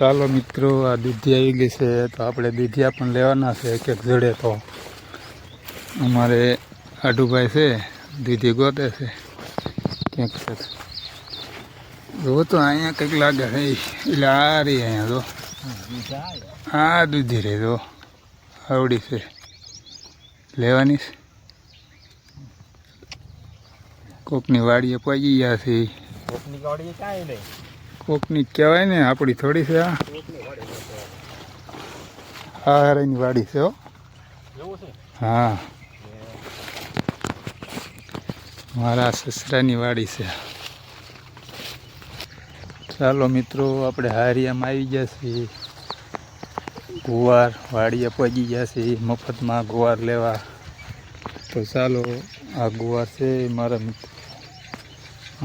ચાલો મિત્રો, આ દૂધી આવી ગઈ છે, તો આપણે દૂધિયા પણ લેવાના છે એક એક જોડે તો. અમારે આડુભાઈ છે, દૂધી ગોતે છે. ક્યાંક છે? જો તો અહીંયા કંઈક લાગે છે એટલે આ રહી અહીંયા જો આ દૂધી રે જો આવડી છે. લેવાની છે. કોકની વાડીએ પહોંચી ગયા છે. કોકની વાડીએ કાંઈ નહીં. કોકની કહેવાય ને આપણી થોડી છે આ હારાની વાડી છે હો. હા. મારા સસરાની વાડી છે. ચાલો મિત્રો આપણે હારિયામાં આવી ગયા છીએ. ગુવાર વાડીએ પહોંચી ગયા છીએ મફતમાં ગુવાર લેવા. તો ચાલો આ ગુવાર છે મારા મિત્રો.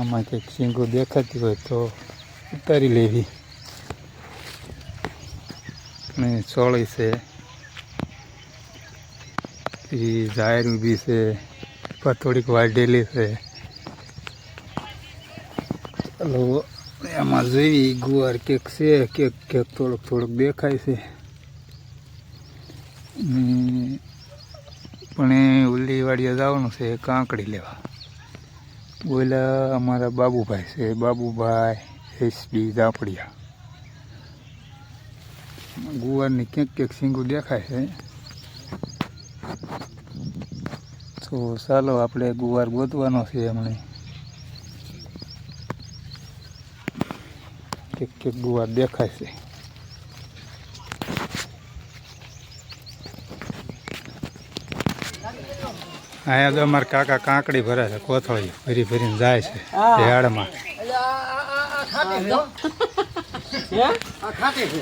આમાં કંઈક શીંગો દેખાતી હોય તો ઉતારી લેવી. ને ચોળી છે. પછી જાહેર ઊભી છે. પર થોડીક વાઢેલી છે. ચાલો એમાં જોઈ ગુવાર કેક છે, કેક કેક થોડુંક, થોડોક દેખાય છે. પણ એ ઉલ્લીવાડીએ જવાનું છે, કાંકડી લેવા. ઓલા અમારા બાબુભાઈ છે, બાબુભાઈ. એસબી ઝાપડિયા. ગુવારની ક્યાંક ક્યાંક સિંગું દેખાય છે. તો ચાલો આપણે ગુવાર ગોતવાનો છે એમણે. ક્યાંક ક્યાંક ગુવાર દેખાય છે. અહીંયા તો અમારા કાકા કાંકડી ભરે છે કોથળી ભરી ભરીને જાય છે ઝાડમાં. ખાટી છે.